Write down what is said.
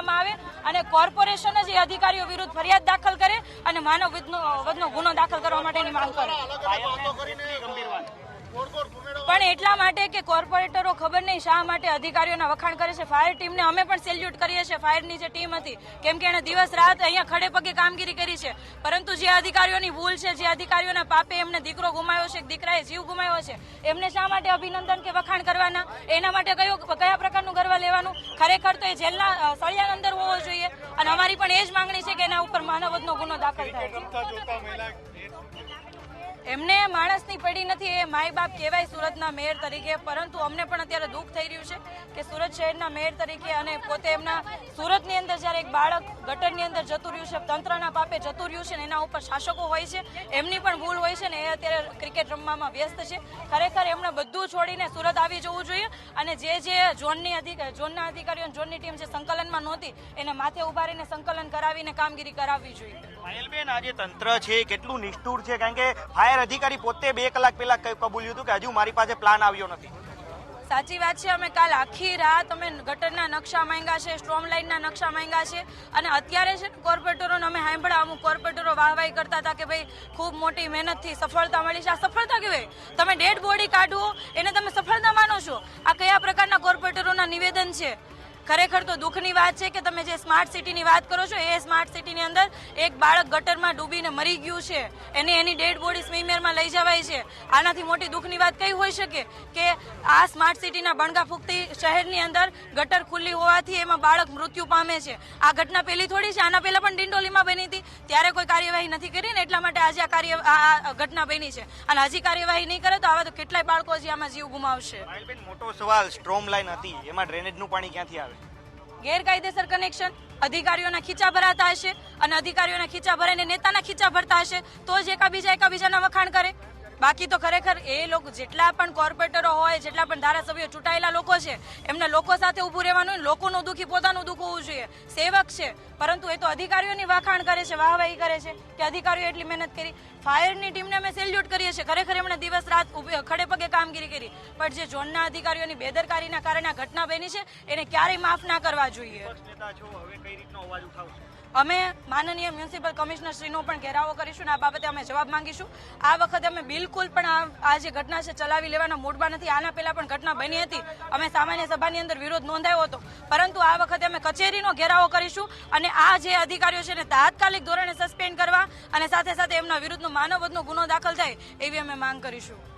કરવામાં આવે અને કોર્પોરેશન જ એ અધિકારીઓ વિરુદ્ધ ફરિયાદ દાખલ કરે અને માનવ વધનો ગુનો દાખલ કરવા માટેની માંગ કરે. પણ એટલા માટે કે કોર્પોરેટરો ખબર નહીં શા માટે અધિકારીઓના વખાણ કરે છે? ફાયર ટીમને અમે પણ સેલ્યુટ કરીએ છીએ. ફાયરની જે ટીમ હતી, કેમ કે એણે દિવસ રાત અહીંયા ખડે પગે કામગીરી કરી છે. પરંતુ જે અધિકારીઓની ભૂલ છે, જે અધિકારીઓના પાપે એમને દીકરો ગુમાવ્યો છે દીકરાએ જીવ ગુમાવ્યો છે, એમને શા માટે અભિનંદન કે વખાણ કરવાના? એના માટે કયો, કયા પ્રકારનું ગર્વ લેવાનું? ખરેખર તો એ જેલના સળિયાના અંદર હોવો જોઈએ. અને અમારી પણ એ જ માંગણી છે કે એના ઉપર માનવતનો ગુનો દાખલ થાય. એમને માણસની પડી નથી, એ માય બાપ કહેવાય સુરતના મેયર તરીકે, પરંતુ અમને પણ અત્યારે દુઃખ થઈ રહ્યું છે કે સુરત શહેરના મેયર તરીકે અને પોતે એમના સુરતની અંદર જ્યારે એક બાળક ગટરની અંદર જતું રહ્યું છે, તંત્રના પાપે જતું રહ્યું છે એના ઉપર શાસકો હોય છે, એમની પણ ભૂલ હોય છે ને એ અત્યારે ક્રિકેટ રમવામાં વ્યસ્ત છે. ખરેખર એમણે બધું છોડીને સુરત આવી જવું જોઈએ અને જે જે ઝોનની અધિકારી ઝોનના અધિકારીઓ ઝોનની ટીમ જે સંકલનમાં નહોતી, એને માથે ઉભારીને સંકલન કરાવીને કામગીરી કરાવવી જોઈએ. પાયલબેન, આજે તંત્ર છે, કેટલું નિષ્ઠુર છે? કારણ કે ફાયર અધિકારી પોતે બે કલાક પહેલા કબૂલ્યું હતું કે હજુ મારી પાસે પ્લાન આવ્યો નથી. સાચી વાત છે, અમે કાલ આખી રાત અમે ગટરના નકશા માંગ્યા છે સ્ટ્રોમ લાઇનના નકશા માંગ્યા છે અને અત્યારે છે કોર્પોરેટરોને અમે સાંભળ્યા, અમુક કોર્પોરેટરો વાહવાહી કરતા હતા કે ભાઈ, ખૂબ મોટી મહેનતથી સફળતા મળી છે. આ સફળતા કહેવાય તમે ડેડ બોડી કાઢવો, એને તમે સફળતા માનો છો. આ કયા પ્રકારના કોર્પોરેટરોના નિવેદન છે? ખરેખર તો દુઃખની વાત છે કે તમે જે સ્માર્ટ સિટીની વાત કરો છો, એ સ્માર્ટ સિટીની અંદર એક બાળક ગટરમાં ડૂબીને મરી ગયું છે. એની એની ડેડ બોડી સ્વિમિયરમાં લઈ જવાય છે. આનાથી મોટી દુઃખની વાત કઈ હોઈ શકે? કે આ સ્માર્ટ સિટીના બણગા ફૂકતી શહેરની અંદર ગટર ખુલ્લી હોવાથી એમાં બાળક મૃત્યુ પામે છે. આ ઘટના પહેલી થોડી છે, આના પહેલાં પણ ડિંડોલીમાં બની હતી. ત્યારે કોઈ કાર્યવાહી નથી કરી ને એટલા માટે આજે આ કાર્ય, આ ઘટના બની છે. અને હજી કાર્યવાહી નહીં કરે તો આવા તો કેટલાય બાળકો હજી આમાં જીવ ગુમાવશે. મોટો સવાલ, સ્ટ્રોમ લાઈન હતી. એમાં ડ્રેનેજનું પાણી ક્યાંથી આવે? ગેરકાયદેસર કનેક્શન અધિકારીઓના ખીચા ભરાતા હશે અને અધિકારીઓના ખીચા ભરાઈને નેતાના ખીચા ભરતા હશે, તો જ એકાબીજા એકાબીજાના વખાણ કરે. બાકી તો ખરેખર એ લોકો જેટલા પણ કોર્પોરેટરો હોય, જેટલા પણ ધારાસભ્યો ચૂંટાયેલા લોકો છે, એમને લોકો સાથે ઊભું રહેવાનું લોકોનું દુઃખી પોતાનું દુઃખ હોવું જોઈએ. સેવક છે, પરંતુ એ તો અધિકારીઓની વખાણ કરે છે, વાહવાહી કરે છે કે અધિકારીઓ એટલી મહેનત કરી. ફાયરની ટીમને અમે સેલ્યુટ કરીએ છીએ. ખરેખર એમણે દિવસ રાત ખડે પગે કામગીરી કરી. પણ જે ઝોનના અધિકારીઓની બેદરકારીના કારણે ઘટના બની છે, એને ક્યારેય માફ ના કરવા જોઈએ. અમે માનનીય મ્યુનિસિપલ કમિશનર શ્રીનો પણ ઘેરાવો કરીશું અને આ બાબતે અમે જવાબ માંગીશું. આ વખતે અમે બિલકુલ પણ આ જે ઘટના છે ચલાવી લેવાના મૂડમાં નથી. આના પહેલા પણ ઘટના બની હતી. અમે સામાન્ય સભાની અંદર વિરોધ નોંધાયો હતો. પરંતુ આ વખતે અમે કચેરીનો ઘેરાવો કરીશું અને આ જે અધિકારીઓ છે એને તાત્કાલિક ધોરણે સસ્પેન્ડ કરવા અને સાથે સાથે એમના વિરુદ્ધનો માનવવધનો ગુનો દાખલ થાય એવી અમે માંગ કરીશું.